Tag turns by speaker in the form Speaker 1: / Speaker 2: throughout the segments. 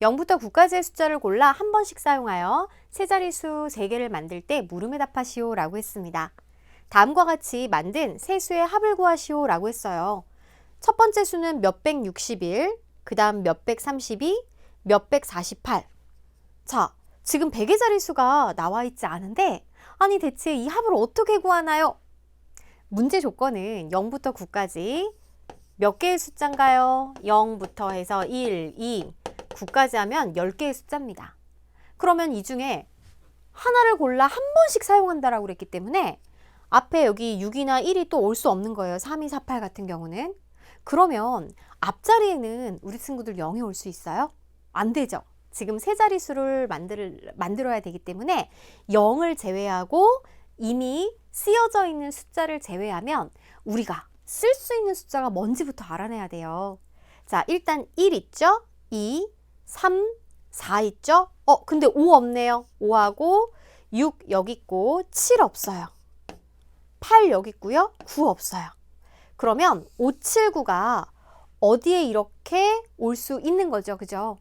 Speaker 1: 0부터 9까지의 숫자를 골라 한 번씩 사용하여 세 자릿수 3개를 만들 때 물음에 답하시오 라고 했습니다. 다음과 같이 만든 세 수의 합을 구하시오 라고 했어요. 첫 번째 수는 몇백육십일, 그 다음 몇백삼십이, 몇백사십팔. 자, 지금 100의 자릿수가 나와 있지 않은데 아니 대체 이 합을 어떻게 구하나요? 문제 조건은 0부터 9까지 몇 개의 숫자인가요? 0부터 해서 1, 2, 9까지 하면 10개의 숫자입니다. 그러면 이 중에 하나를 골라 한 번씩 사용한다라고 그랬기 때문에 앞에 여기 6이나 1이 또 올 수 없는 거예요. 3, 2, 4, 8 같은 경우는. 그러면 앞자리에는 우리 친구들 0이 올 수 있어요? 안 되죠. 지금 세 자릿수를 만들, 만들어야 되기 때문에 0을 제외하고 이미 쓰여져 있는 숫자를 제외하면 우리가 쓸 수 있는 숫자가 뭔지부터 알아내야 돼요. 자, 일단 1 있죠? 2, 3, 4 있죠? 어, 근데 5 없네요. 5하고 6 여기 있고 7 없어요. 8 여기 있고요. 9 없어요. 그러면 5, 7, 9가 어디에 이렇게 올 수 있는 거죠. 그죠?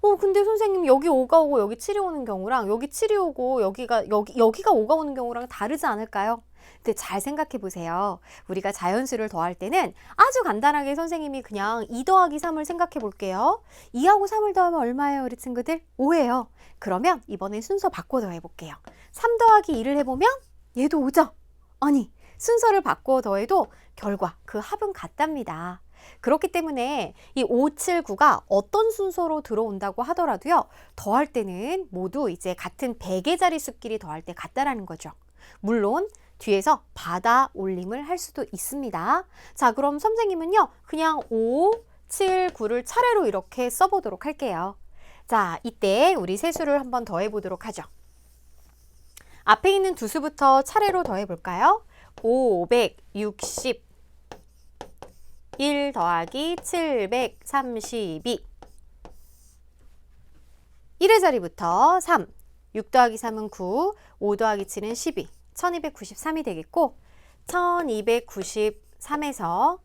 Speaker 1: 어, 근데 선생님 여기 5가 오고 여기 7이 오는 경우랑 여기 7이 오고 여기가 여기 여기가 5가 오는 경우랑 다르지 않을까요? 근데 잘 생각해 보세요. 우리가 자연수를 더할 때는 아주 간단하게 선생님이 그냥 2 더하기 3을 생각해 볼게요. 2하고 3을 더하면 얼마예요, 우리 친구들? 5예요. 그러면 이번엔 순서 바꿔 더해 볼게요. 3 더하기 2를 해보면 얘도 5죠? 아니, 순서를 바꿔 더해도 결과 그 합은 같답니다. 그렇기 때문에 이 5, 7, 9가 어떤 순서로 들어온다고 하더라도요. 더할 때는 모두 이제 같은 100의 자릿수끼리 더할 때 같다라는 거죠. 물론 뒤에서 받아 올림을 할 수도 있습니다. 자, 그럼 선생님은요. 그냥 5, 7, 9를 차례로 이렇게 써보도록 할게요. 자, 이때 우리 세수를 한번 더해 보도록 하죠. 앞에 있는 두 수부터 차례로 더해 볼까요? 560 1 더하기 732 1의 자리부터 3 6 더하기 3은 9 5 더하기 7은 12 1293이 되겠고 1293에서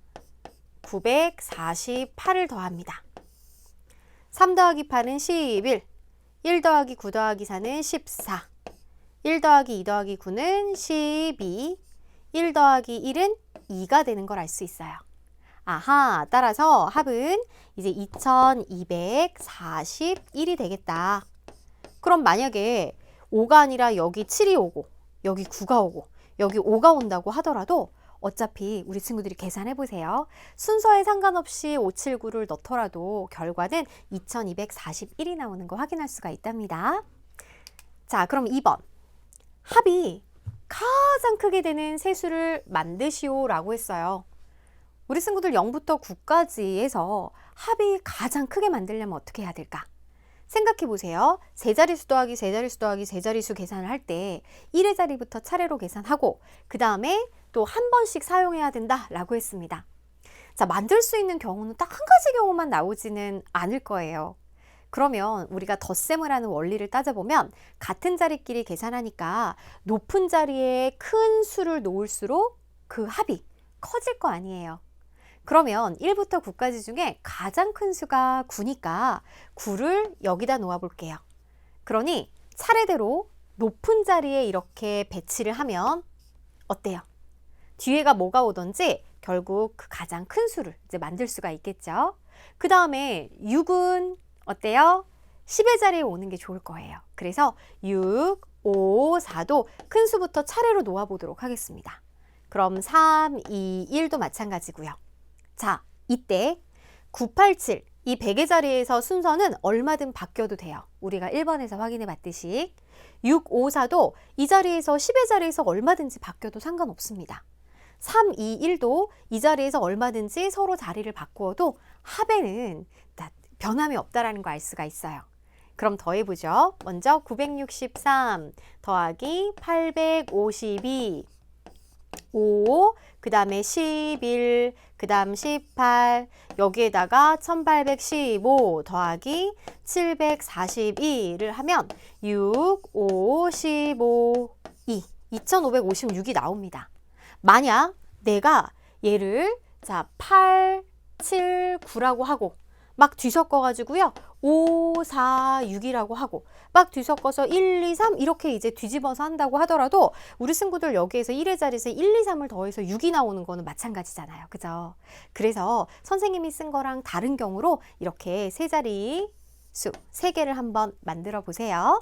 Speaker 1: 948을 더합니다. 3 더하기 8은 11 1 더하기 9 더하기 4는 14 1 더하기 2 더하기 9는 12 1 더하기 1은 2가 되는 걸 알 수 있어요. 아하, 따라서 합은 이제 2241이 되겠다. 그럼 만약에 5가 아니라 여기 7이 오고 여기 9가 오고 여기 5가 온다고 하더라도 어차피 우리 친구들이 계산해 보세요. 순서에 상관없이 579를 넣더라도 결과는 2241이 나오는 거 확인할 수가 있답니다. 자, 그럼 2번. 합이 가장 크게 되는 세수를 만드시오라고 했어요. 우리 친구들 0부터 9까지 해서 합이 가장 크게 만들려면 어떻게 해야 될까? 생각해 보세요. 세 자릿수 더하기 세 자릿수 더하기 세 자릿수 계산을 할 때 1의 자리부터 차례로 계산하고 그 다음에 또 한 번씩 사용해야 된다라고 했습니다. 자, 만들 수 있는 경우는 딱 한 가지 경우만 나오지는 않을 거예요. 그러면 우리가 덧셈을 하는 원리를 따져보면 같은 자리끼리 계산하니까 높은 자리에 큰 수를 놓을수록 그 합이 커질 거 아니에요. 그러면 1부터 9까지 중에 가장 큰 수가 9니까 9를 여기다 놓아 볼게요. 그러니 차례대로 높은 자리에 이렇게 배치를 하면 어때요? 뒤에가 뭐가 오든지 결국 그 가장 큰 수를 이제 만들 수가 있겠죠. 그 다음에 6은 어때요? 10의 자리에 오는 게 좋을 거예요. 그래서 6, 5, 4도 큰 수부터 차례로 놓아 보도록 하겠습니다. 그럼 3, 2, 1도 마찬가지고요. 자, 이때 987, 이 100의 자리에서 순서는 얼마든 바뀌어도 돼요. 우리가 1번에서 확인해 봤듯이 6, 5, 4도 이 자리에서 10의 자리에서 얼마든지 바뀌어도 상관없습니다. 3, 2, 1도 이 자리에서 얼마든지 서로 자리를 바꾸어도 합에는 변함이 없다라는 거 알 수가 있어요. 그럼 더해보죠. 먼저 963 더하기 852 5, 그 다음에 11, 그 다음 18, 여기에다가 1815 더하기 742를 하면 6, 5, 15, 2, 2556이 나옵니다. 만약 내가 얘를 자 8, 7, 9라고 하고 막 뒤섞어가지고요. 5, 4, 6이라고 하고 막 뒤섞어서 1, 2, 3 이렇게 이제 뒤집어서 한다고 하더라도 우리 친구들 여기에서 1의 자리에서 1, 2, 3을 더해서 6이 나오는 거는 마찬가지잖아요. 그죠? 그래서 선생님이 쓴 거랑 다른 경우로 이렇게 세 자리 수, 세 개를 한번 만들어 보세요.